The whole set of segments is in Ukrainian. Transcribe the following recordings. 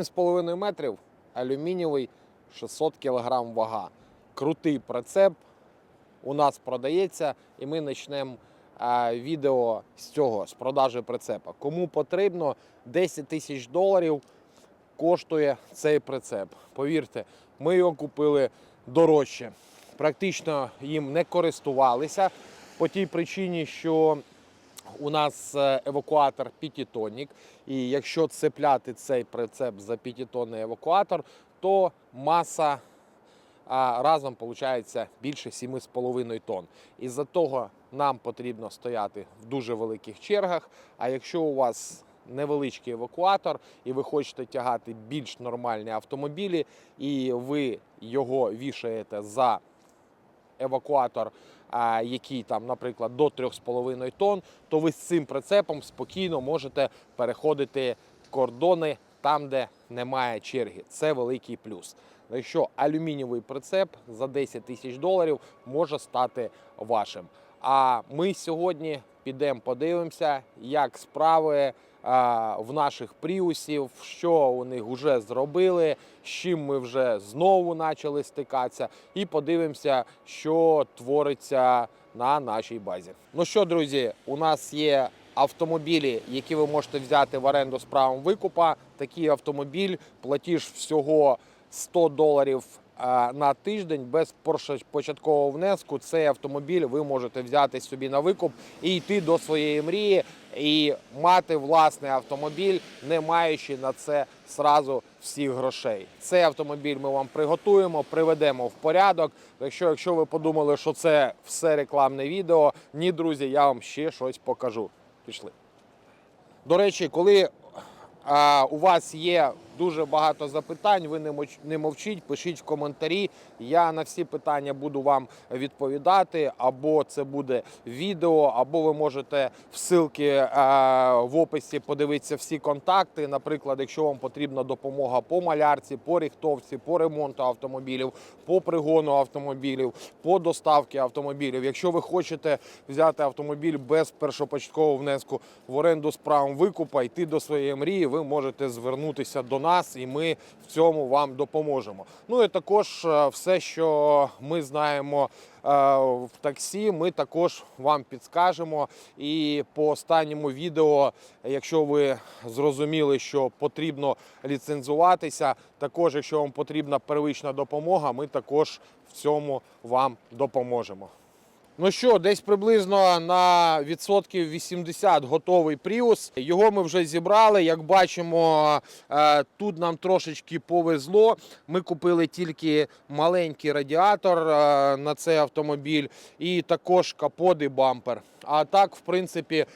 8,5 метрів, алюмінієвий, 600 кг вага. Крутий прицеп у нас продається, і ми почнемо відео з цього, з продажі прицепа. Кому потрібно 10 тисяч доларів коштує цей прицеп. Повірте, ми його купили дорожче. Практично їм не користувалися по тій причині, що у нас е, евакуатор п'ятитонник, і якщо цепляти цей прицеп за п'ятитонний евакуатор, то маса а, разом виходить більше 7,5 тонн. Із-за того нам потрібно стояти в дуже великих чергах. А якщо у вас невеличкий евакуатор і ви хочете тягати більш нормальні автомобілі, і ви його вішаєте за евакуатор, який там, наприклад, до 3,5 тонн, то ви з цим прицепом спокійно можете переходити кордони там, де немає черги. Це великий плюс. Якщо алюмінієвий прицеп за 10 тисяч доларів може стати вашим. А ми сьогодні підемо подивимося, як справи в наших пріусів, що у них вже зробили, з чим ми вже знову почали стикатися, і подивимося, що твориться на нашій базі. Ну що, друзі, у нас є автомобілі, які ви можете взяти в оренду з правом викупа. Такий автомобіль, платіж всього 100 доларів на тиждень без початкового внеску. Цей автомобіль ви можете взяти собі на викуп і йти до своєї мрії і мати власний автомобіль, не маючи на це сразу всіх грошей. Цей автомобіль ми вам приготуємо, приведемо в порядок. Якщо, якщо ви подумали, що це все рекламне відео, ні, друзі, я вам ще щось покажу. Пішли. До речі, коли а, у вас є дуже багато запитань, ви не мовчіть, пишіть в коментарі. Я на всі питання буду вам відповідати. Або це буде відео, або ви можете в ссылки а, в описі подивитися всі контакти. Наприклад, якщо вам потрібна допомога по малярці, по ріхтовці, по ремонту автомобілів, по пригону автомобілів, по доставці автомобілів. Якщо ви хочете взяти автомобіль без першопочаткового внеску в оренду з правом викупа, йти до своєї мрії, ви можете звернутися до нас, і ми в цьому вам допоможемо. Ну і також е, все, що ми знаємо е, в таксі, ми також вам підскажемо. І по останньому відео, якщо ви зрозуміли, що потрібно ліцензуватися, також, якщо вам потрібна первична допомога, ми також в цьому вам допоможемо. Ну що, десь приблизно на відсотків 80 готовий Prius. Його ми вже зібрали. Як бачимо, е, тут нам трошечки повезло. Ми купили тільки маленький радіатор е, на цей автомобіль і також капот і бампер. А так, в принципі, е,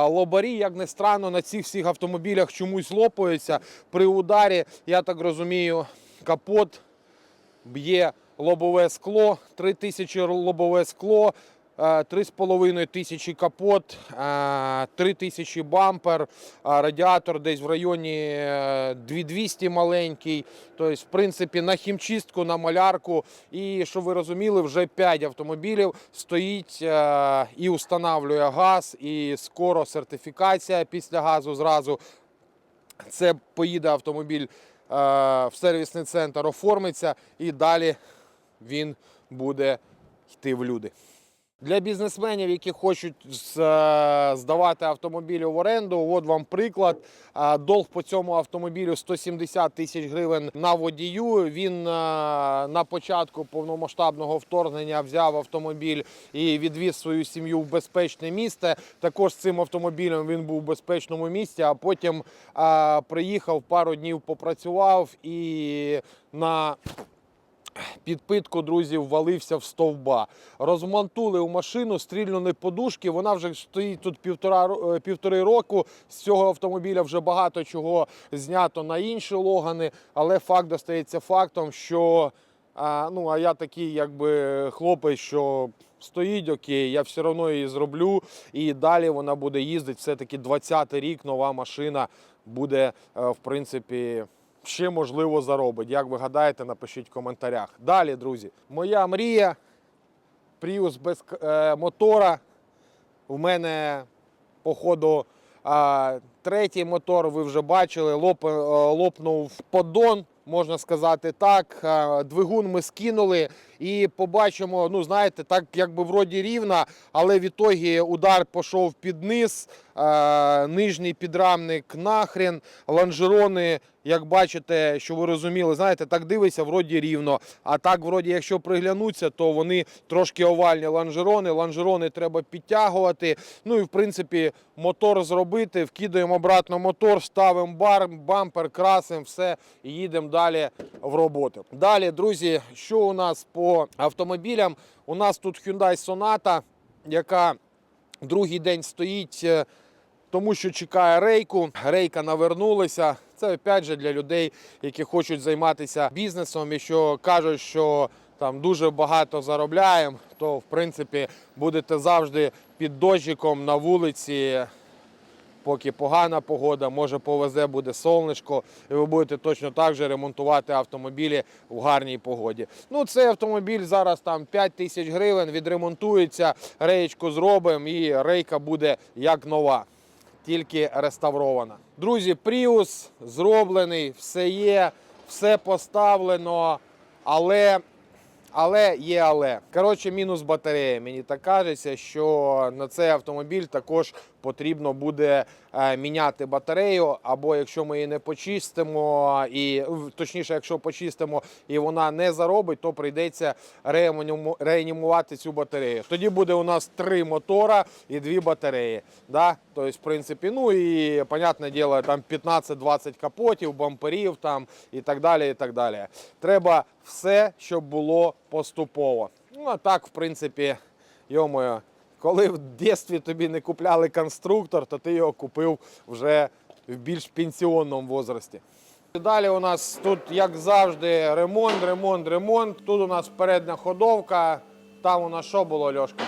лобарі, як не странно, на цих всіх автомобілях чомусь лопаються. При ударі, я так розумію, капот б'є лобове скло, 3 тисячі лобове скло, е, 3,5 тисячі капот, е, 3 тисячі бампер, е, радіатор десь в районі е, 2200 маленький. Тобто, в принципі, на хімчистку, на малярку. І щоб ви розуміли, вже 5 автомобілів стоїть е, і встановлює газ, і скоро сертифікація після газу зразу. Це поїде автомобіль е, в сервісний центр, оформиться і далі він буде йти в люди. Для бізнесменів, які хочуть е, здавати автомобілі в оренду, от вам приклад. Е, Долг по цьому автомобілю 170 тисяч гривень на водію. Він е, на початку повномасштабного вторгнення взяв автомобіль і відвіз свою сім'ю в безпечне місце. Також з цим автомобілем він був в безпечному місці, а потім приїхав пару днів попрацював і на підпитку друзів валився в стовба. Розмонтули у машину, стрільнули подушки. Вона вже стоїть тут півтора е, півтори року. З цього автомобіля вже багато чого знято на інші логани, але факт достається фактом, що а, ну, а я такий, якби хлопець, що стоїть окей, я все одно її зроблю. І далі вона буде їздити. Все-таки 20-й рік нова машина буде, е, в принципі, ще можливо заробить. Як ви гадаєте, напишіть в коментарях. Далі, друзі, моя мрія. Prius без е, мотора. У мене, походу, А, третій мотор ви вже бачили, лоп, е, лопнув поддон, можна сказати так. Двигун ми скинули і побачимо, ну знаєте, так якби вроді рівно, але в ітогі удар пішов під низ, нижній підрамник нахрен, лонжерони, як бачите, що ви розуміли, знаєте, так дивиться, вроді рівно. А так, вроді, якщо приглянуться, то вони трошки овальні лонжерони. Лонжерони треба підтягувати. Ну і в принципі мотор зробити, вкидаємо обратно мотор, ставимо бар, бампер, красимо, все і їдемо далі в роботу. Далі, друзі, що у нас по автомобілям? У нас тут Hyundai Sonata, яка другий день стоїть. Тому що чекає рейку. Рейка навернулася. Це опять же для людей, які хочуть займатися бізнесом і що кажуть, що там дуже багато заробляємо, то в принципі будете завжди під дощиком на вулиці. Поки погана погода, може повезе буде сонечко, і ви будете точно так же ремонтувати автомобілі в гарній погоді. Ну, цей автомобіль зараз там 5 тисяч гривень, відремонтується, реєчку зробимо і рейка буде як нова тільки реставрована. Друзі, Prius зроблений, все є, все поставлено, але. Але є але. Коротше, мінус батарея. Мені так кажеться, що на цей автомобіль також потрібно буде е, міняти батарею. Або якщо ми її не почистимо, і точніше, якщо почистимо і вона не заробить, то прийдеться реаніму- реанімувати цю батарею. Тоді буде у нас три мотора і дві батареї. Да? Тобто, в принципі, ну і понятне діло, там 15-20 капотів, бамперів там і так далі. і так далі. Треба все, щоб було поступово. Ну, а так, в принципі, йомою, коли в дитинстві тобі не купляли конструктор, то ти його купив вже в більш пенсіонному возрасті. Далі у нас тут, як завжди, ремонт, ремонт, ремонт. Тут у нас передня ходовка. Там у нас що було, Льошка?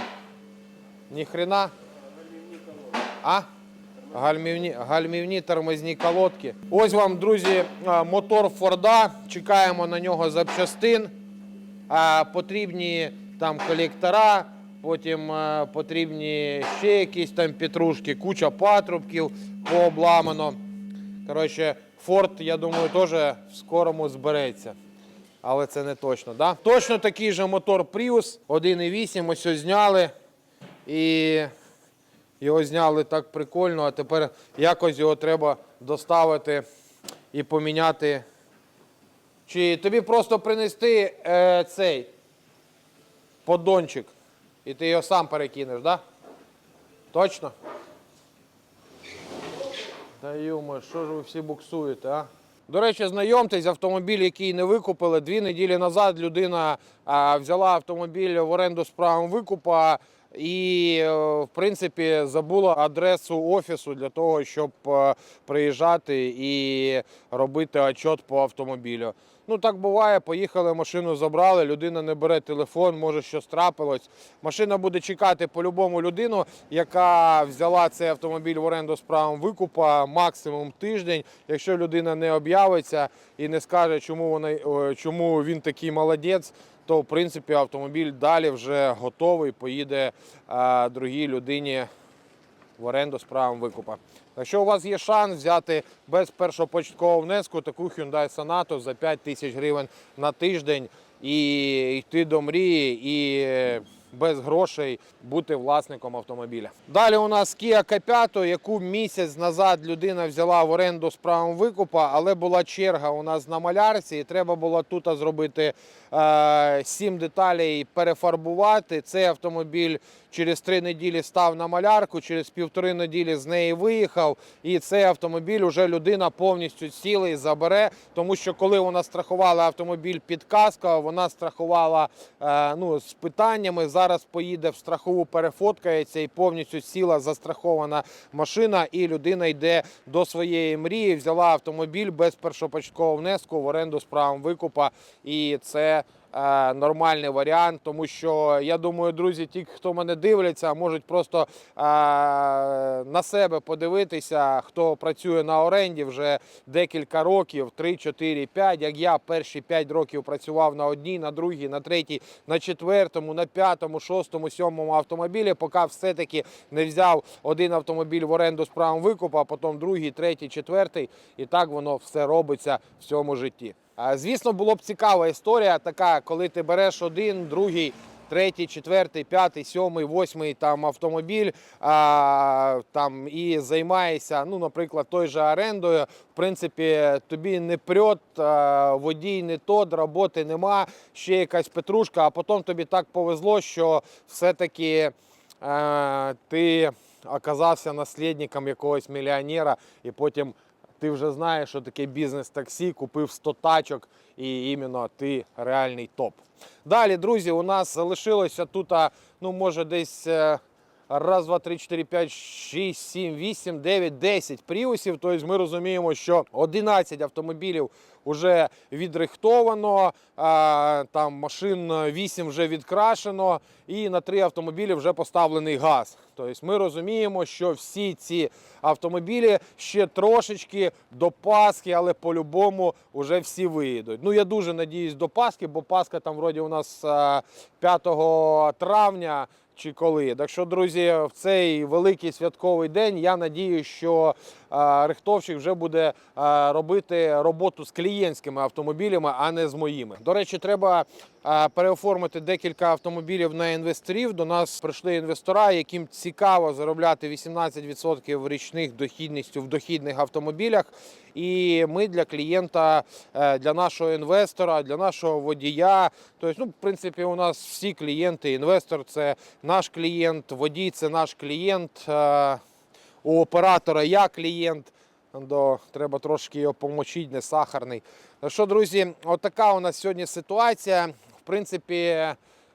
Ніхрена. А? Гальмівні, гальмівні тормозні колодки. Ось вам, друзі, мотор Форда. Чекаємо на нього запчастин. А, Потрібні там колектора, потім е, потрібні ще якісь там петрушки, куча патрубків пообламано. Коротше, Форд, я думаю, теж в скорому збереться. Але це не точно. Да? Точно такий же мотор Prius 1.8. Ось ось зняли. І його зняли так прикольно, а тепер якось його треба доставити і поміняти. Чи тобі просто принести е, цей поддончик, і ти його сам перекинеш, да? Точно? Та йома, що ж ви всі буксуєте, а? До речі, знайомтесь, автомобіль, який не викупили. Дві неділі назад людина а, взяла автомобіль в оренду з правом викупа і, е, в принципі, забула адресу офісу для того, щоб е, приїжджати і робити отчет по автомобілю. Ну так буває, поїхали, машину забрали, людина не бере телефон, може щось трапилось. Машина буде чекати по-любому людину, яка взяла цей автомобіль в оренду з правом викупа максимум тиждень. Якщо людина не об'явиться і не скаже, чому, вона, чому він такий молодець, то в принципі автомобіль далі вже готовий, поїде а, другій людині в оренду з правом викупа. Якщо у вас є шанс взяти без першопочаткового внеску таку Hyundai Sonata за 5 тисяч гривень на тиждень і йти до мрії, і без грошей бути власником автомобіля. Далі у нас Kia K5, яку місяць назад людина взяла в оренду з правом викупа, але була черга у нас на малярці, і треба було тут зробити е, 7 деталей перефарбувати. Цей автомобіль через 3 неділі став на малярку, через півтори неділі з неї виїхав. І цей автомобіль уже людина повністю цілий забере, тому що коли вона страхувала автомобіль під каско, вона страхувала е, ну, з питаннями. Зараз поїде в страхову, перефоткається і повністю ціла застрахована машина. І людина йде до своєї мрії, взяла автомобіль без першопочаткового внеску в оренду з правом викупа. І це нормальний варіант, тому що я думаю, друзі, ті, хто мене дивляться, можуть просто е, на себе подивитися, хто працює на оренді вже декілька років, 3, 4, 5. Як я перші 5 років працював на одній, на другій, на третій, на четвертому, на п'ятому, шостому, сьомому автомобілі, поки все-таки не взяв один автомобіль в оренду з правом викупу, а потім другий, третій, четвертий. І так воно все робиться в цьому житті. Звісно, було б цікава історія така, коли ти береш один, другий. Третій, четвертий, п'ятий, сьомий, восьмий там автомобіль а, там і займаєшся, ну, наприклад, той же орендою. В принципі, тобі не прьот, а, водій не тот, роботи нема, ще якась петрушка, а потім тобі так повезло, що все-таки е, ти оказався наслідником якогось мільйонера, і потім ти вже знаєш, що таке бізнес-таксі, купив 100 тачок, і іменно ти реальний топ. Далі, друзі, у нас залишилося тут, ну, може, десь. Раз, два, три, чотири, п'ять, шість, сім, вісім, дев'ять, десять пріусів. Тобто ми розуміємо, що 11 автомобілів вже відрихтовано, там машин 8 вже відкрашено, і на три автомобілі вже поставлений газ. Тобто ми розуміємо, що всі ці автомобілі ще трошечки до Пасхи, але по-любому вже всі виїдуть. Ну я дуже надіюсь до Пасхи, бо Пасха там вроді у нас 5 травня чи коли. Так що, друзі, в цей великий святковий день я надію, що рихтовщик вже буде робити роботу з клієнтськими автомобілями, а не з моїми. До речі, треба переоформити декілька автомобілів на інвесторів. До нас прийшли інвестора, яким цікаво заробляти 18% річних дохідністю в дохідних автомобілях. І ми для клієнта, е, для нашого інвестора, для нашого водія. Тобто, ну, в принципі, у нас всі клієнти, інвестор це наш клієнт, водій це наш клієнт, е, у оператора я клієнт. До, треба трошки його помочити, не сахарний. Ну що, друзі, отака у нас сьогодні ситуація. В принципі,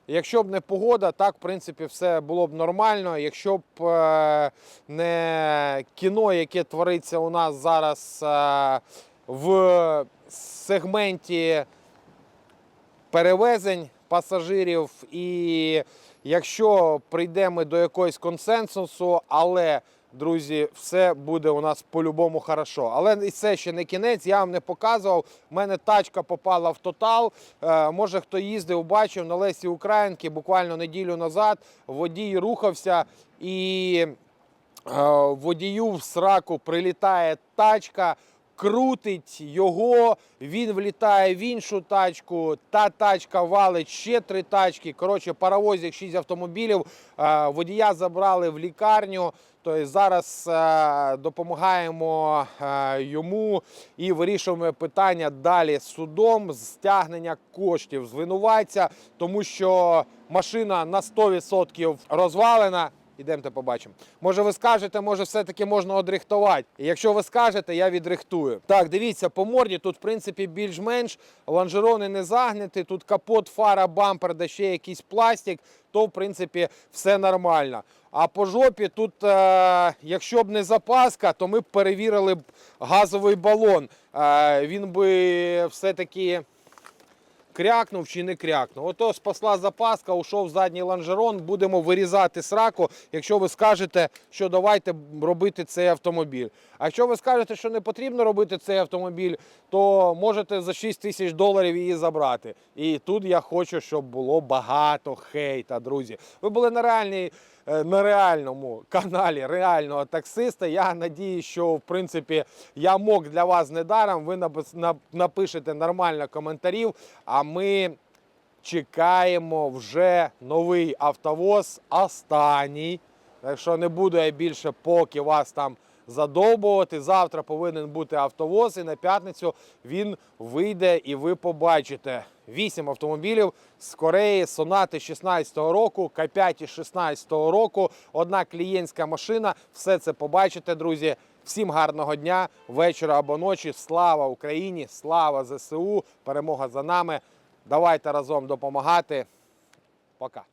якщо б не погода, так, в принципі, все було б нормально. Якщо б е, не кіно, яке твориться у нас зараз е, в сегменті перевезень пасажирів. І якщо прийдемо до якогось консенсусу, але Друзі, все буде у нас по-любому хорошо. Але і це ще не кінець, я вам не показував. У мене тачка попала в тотал. Е, може хто їздив, бачив на Лесі Українки буквально неділю назад. Водій рухався і е, водію в сраку прилітає тачка крутить його, він влітає в іншу тачку, та тачка валить ще три тачки. Коротше, паровозик, шість автомобілів. Е, Водія забрали в лікарню. Тобто зараз е, допомагаємо е, йому і вирішуємо питання далі судом стягнення коштів з винуватця, тому що машина на 100% розвалена. Ідемте побачимо. Може, ви скажете, може, все-таки можна одрихтувати. І якщо ви скажете, я відрихтую. Так, дивіться, по морді тут, в принципі, більш-менш лонжерони не загнуті, тут капот, фара, бампер, де ще якийсь пластик, то, в принципі, все нормально. А по жопі тут, е, якщо б не запаска, то ми б перевірили б газовий балон. Е, він би все-таки крякнув чи не крякнув. Ото спасла запаска, ушов задній лонжерон, будемо вирізати сраку, якщо ви скажете, що давайте робити цей автомобіль. А якщо ви скажете, що не потрібно робити цей автомобіль, то можете за 6 тисяч доларів її забрати. І тут я хочу, щоб було багато хейта, друзі. Ви були на реальній. Е, На реальному каналі реального таксиста. Я надію, що в принципі я мог для вас недаром. Ви напишете нормально коментарів. А ми чекаємо вже новий автовоз. Останній. Так що не буду я більше поки вас там задовбувати. Завтра повинен бути автовоз, і на п'ятницю він вийде і ви побачите. Вісім автомобілів з Кореї, Сонати 16-го року, К5 16-го року, одна клієнтська машина. Все це побачите, друзі. Всім гарного дня, вечора або ночі. Слава Україні! Слава ЗСУ! Перемога за нами! Давайте разом допомагати. Пока.